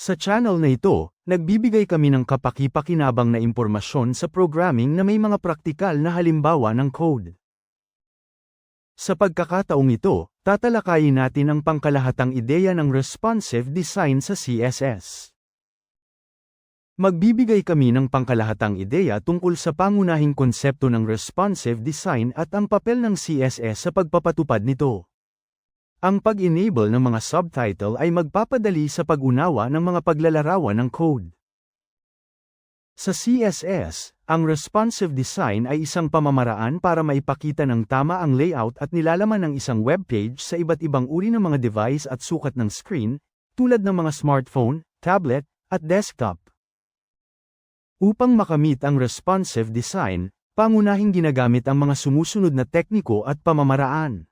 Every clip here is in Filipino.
Sa channel na ito, nagbibigay kami ng kapaki-pakinabang na impormasyon sa programming na may mga praktikal na halimbawa ng code. Sa pagkakataong ito, tatalakayin natin ang pangkalahatang ideya ng responsive design sa CSS. Magbibigay kami ng pangkalahatang ideya tungkol sa pangunahing konsepto ng responsive design at ang papel ng CSS sa pagpapatupad nito. Ang pag-enable ng mga subtitle ay magpapadali sa pag-unawa ng mga paglalarawan ng code. Sa CSS, ang responsive design ay isang pamamaraan para maipakita ng tama ang layout at nilalaman ng isang web page sa iba't ibang uri ng mga device at sukat ng screen, tulad ng mga smartphone, tablet, at desktop. Upang makamit ang responsive design, pangunahing ginagamit ang mga sumusunod na tekniko at pamamaraan.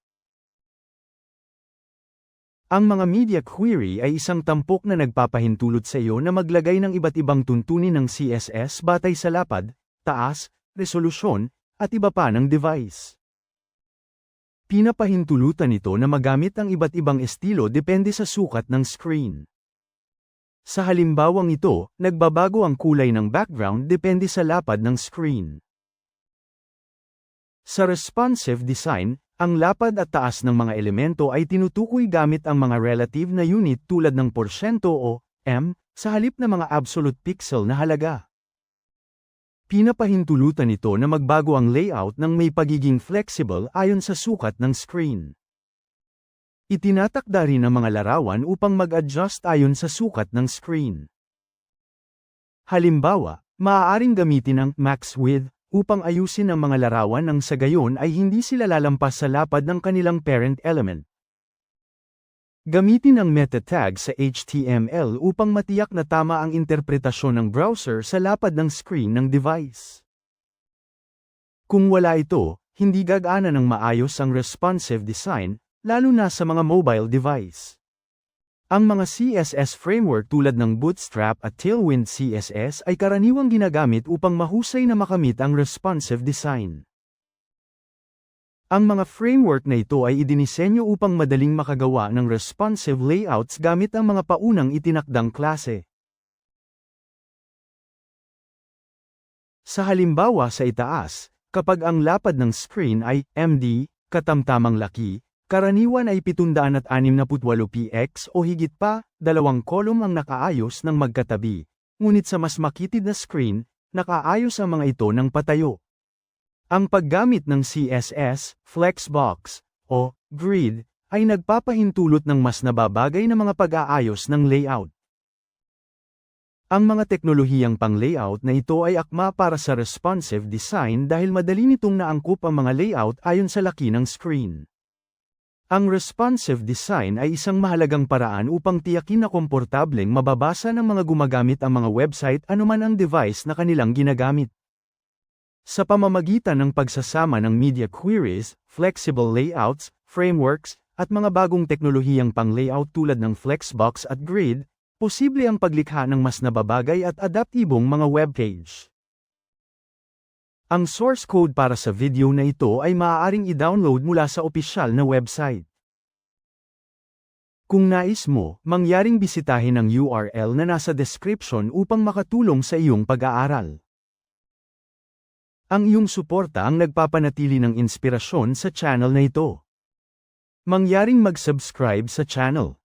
Ang mga media query ay isang tampok na nagpapahintulot sa iyo na maglagay ng iba't ibang tuntunin ng CSS batay sa lapad, taas, resolusyon, at iba pa ng device. Pinapahintulutan ito na magamit ang iba't ibang estilo depende sa sukat ng screen. Sa halimbawang ito, nagbabago ang kulay ng background depende sa lapad ng screen. Sa responsive design, ang lapad at taas ng mga elemento ay tinutukoy gamit ang mga relative na unit tulad ng porsyento o m sa halip na mga absolute pixel na halaga. Pinapahintulutan ito na magbago ang layout ng may pagiging flexible ayon sa sukat ng screen. Itinatakda rin ang mga larawan upang mag-adjust ayon sa sukat ng screen. Halimbawa, maaaring gamitin ang max width upang ayusin ang mga larawan nang sa gayon ay hindi sila lalampas sa lapad ng kanilang parent element. Gamitin ang meta tag sa HTML upang matiyak na tama ang interpretasyon ng browser sa lapad ng screen ng device. Kung wala ito, hindi gagana ng maayos ang responsive design, lalo na sa mga mobile device. Ang mga CSS framework tulad ng Bootstrap at Tailwind CSS ay karaniwang ginagamit upang mahusay na makamit ang responsive design. Ang mga framework na ito ay idinisenyo upang madaling makagawa ng responsive layouts gamit ang mga paunang itinakdang klase. Sa halimbawa sa itaas, kapag ang lapad ng screen ay MD, katamtamang laki, Karaniwan ay 768px o higit pa, dalawang kolum ang nakaayos ng magkatabi. Ngunit sa mas makitid na screen, nakaayos ang mga ito ng patayo. Ang paggamit ng CSS, Flexbox, o Grid, ay nagpapahintulot ng mas nababagay na mga pag-aayos ng layout. Ang mga teknolohiyang pang-layout na ito ay akma para sa responsive design dahil madali nitong naangkop ang mga layout ayon sa laki ng screen. Ang responsive design ay isang mahalagang paraan upang tiyakin na komportableng mababasa ng mga gumagamit ang mga website anuman ang device na kanilang ginagamit. Sa pamamagitan ng pagsasama ng media queries, flexible layouts, frameworks, at mga bagong teknolohiyang pang-layout tulad ng Flexbox at Grid, posible ang paglikha ng mas nababagay at adaptibong mga webpage. Ang source code para sa video na ito ay maaaring i-download mula sa opisyal na website. Kung nais mo, mangyaring bisitahin ang URL na nasa description upang makatulong sa iyong pag-aaral. Ang iyong suporta ang nagpapanatili ng inspirasyon sa channel na ito. Mangyaring mag-subscribe sa channel.